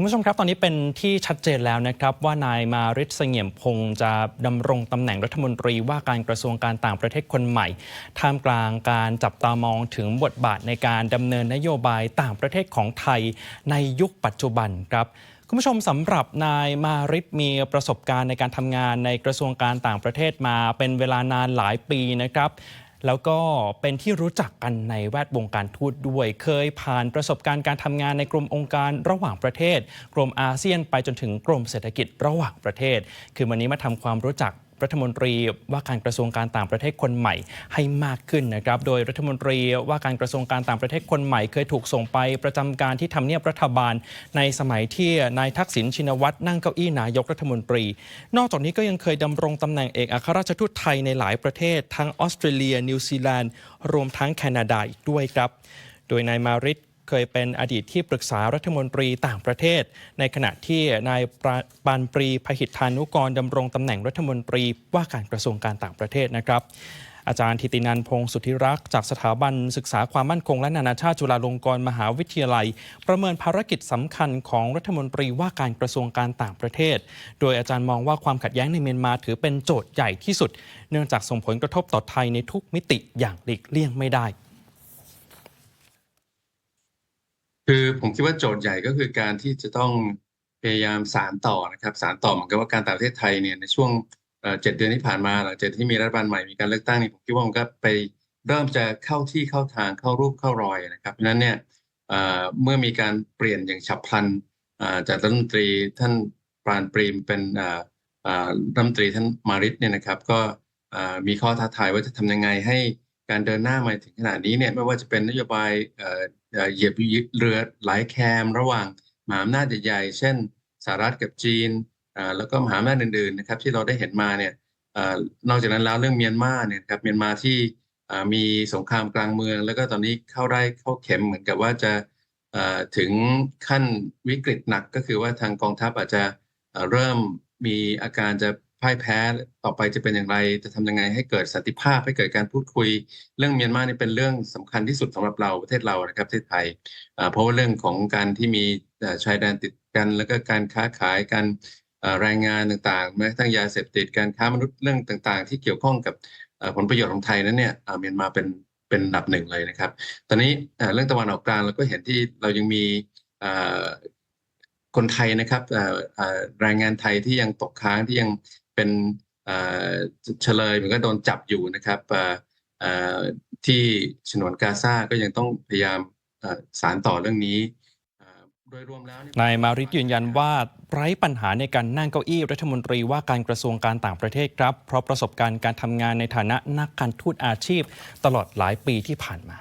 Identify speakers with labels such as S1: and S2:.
S1: คุณผู้ชมครับตอนนี้เป็นที่ชัดเจนแล้วนะครับ ว่านายมาริศเสงี่ยมพงศ์จะดำรงตำแหน่งรัฐมนตรีว่าการกระทรวงการต่างประเทศคนใหม่ ท่ามกลางการจับตามองถึงบทบาทในการดำเนินนโยบายต่างประเทศของไทยในยุคปัจจุบันครับคุณผู้ชมสำหรับนายมาริศมีประสบการณ์ในการทำงานในกระทรวงการต่างประเทศมาเป็นเวลานานหลายปีนะครับ แล้วก็เป็นที่รู้จักกันในแวดวงการทูตด้วย เคยผ่านประสบการณ์การทำงานในกรมองค์การระหว่างประเทศ กรมอาเซียนไปจนถึงกรมเศรษฐกิจระหว่างประเทศ คือวันนี้มาทำความรู้จัก รัฐมนตรีว่าการกระทรวงการต่างประเทศคนใหม่ให้มากขึ้นนะครับ โดยรัฐมนตรีว่าการกระทรวงการต่างประเทศคนใหม่ เคยถูกส่งไปประจำการที่ทำเนียบรัฐบาล ในสมัยที่นายทักษิณชินวัตรนั่งเก้าอี้นายกรัฐมนตรี นอกจากนี้ก็ยังเคยดำรงตำแหน่งเอกอัครราชทูตไทยในหลายประเทศ ทั้งออสเตรเลีย นิวซีแลนด์ รวมทั้งแคนาดาอีกด้วยครับ โดยนายมาริศ เคยเป็นอดีตที่ปรึกษารัฐมนตรีต่างประเทศ ในขณะที่นายปานปรีพหิทธานุกรดำรงตำแหน่งรัฐมนตรีว่าการกระทรวงการต่างประเทศนะครับอาจารย์ธิตินันพงศ์สุทธิรักษ์จากสถาบันศึกษาความมั่นคงและนานาชาติจุฬาลงกรณ์มหาวิทยาลัย ประเมินภารกิจสำคัญของรัฐมนตรีว่าการกระทรวงการต่างประเทศ โดยอาจารย์มองว่าความขัดแย้งในเมียนมาถือเป็นโจทย์ใหญ่ที่สุด เนื่องจากส่งผลกระทบต่อไทยในทุกมิติอย่างหลีกเลี่ยงไม่ได้
S2: คือผมคิดว่าโจทย์ใหญ่ก็คือการที่จะต้องพยายามสานต่อนะครับสานต่อเหมือนกับว่าการต่างประเทศไทยเนี่ยในช่วงเจ็ดเดือนที่ผ่านมาหลังจากที่มีรัฐบาลใหม่มีการเลือกตั้งนี่ผมคิดว่ามันก็ไปเริ่มจะเข้าที่เข้าทางเข้ารูปเข้ารอยนะครับเพราะนั้นเนี่ยเมื่อมีการเปลี่ยนอย่างฉับพลันจากรัฐมนตรีท่านปราณปรีมเป็นรัฐมนตรีท่านมาริสเนี่ยนะครับก็มีข้อท้าทายว่าจะทำยังไงให้การเดินหน้ามาถึงขนาดนี้เนี่ยไม่ว่าจะเป็นนโยบาย เหยียบเรือหลายแคมระหว่างมหาอำนาจใหญ่ๆเช่นสหรัฐกับจีนอ่าแล้วก็มหาอำนาจอื่นๆนะครับที่เราได้เห็นมาเนี่ยนอกจากนั้นแล้วเรื่องเมียนมาเนี่ยครับเมียนมาที่มีสงครามกลางเมือง แล้วก็ตอนนี้เข้าได้เข้าเข็มเหมือนกับว่าจะถึงขั้นวิกฤตหนักก็คือว่าทางกองทัพอาจจะเริ่มมีอาการจะ พ่ายแพ้ต่อไปจะเป็นอย่างไร จะทำยังไงให้เกิดสันติภาพให้เกิดการพูดคุย เรื่องเมียนมานี่เป็นเรื่องสำคัญที่สุดสำหรับเราประเทศเรานะครับประเทศไทย เพราะว่าเรื่องของการที่มีชายแดนติดกันแล้วก็การค้าขายการแรงงานต่างๆแม้ทั่งยาเสพติดการค้ามนุษย์เรื่องต่างๆ ที่เกี่ยวข้องกับผลประโยชน์ของไทยนั้นเนี่ยเมียนมาเป็นเป็นอันดับหนึ่งเลยนะครับ ตอนนี้เรื่องตะวันออกกลางเราก็เห็นที่เรายังมีคนไทยนะครับแรงงานไทยที่ยังตกค้างที่ยัง เป็นเฉลยเหมือนก็โดนจับอยู่นะครับที่ฉนวนกาซาก็ยังต้องพยายามสารต่อเรื่องนี้โดยรวมแล้ว
S1: นายมาริสยืนยันว่าไร้ปัญหาในการนั่งเก้าอี้รัฐมนตรีว่าการกระทรวงการต่างประเทศครับ เพราะประสบการณ์การทำงานในฐานะนักการทูตอาชีพ ตลอดหลายปีที่ผ่านมา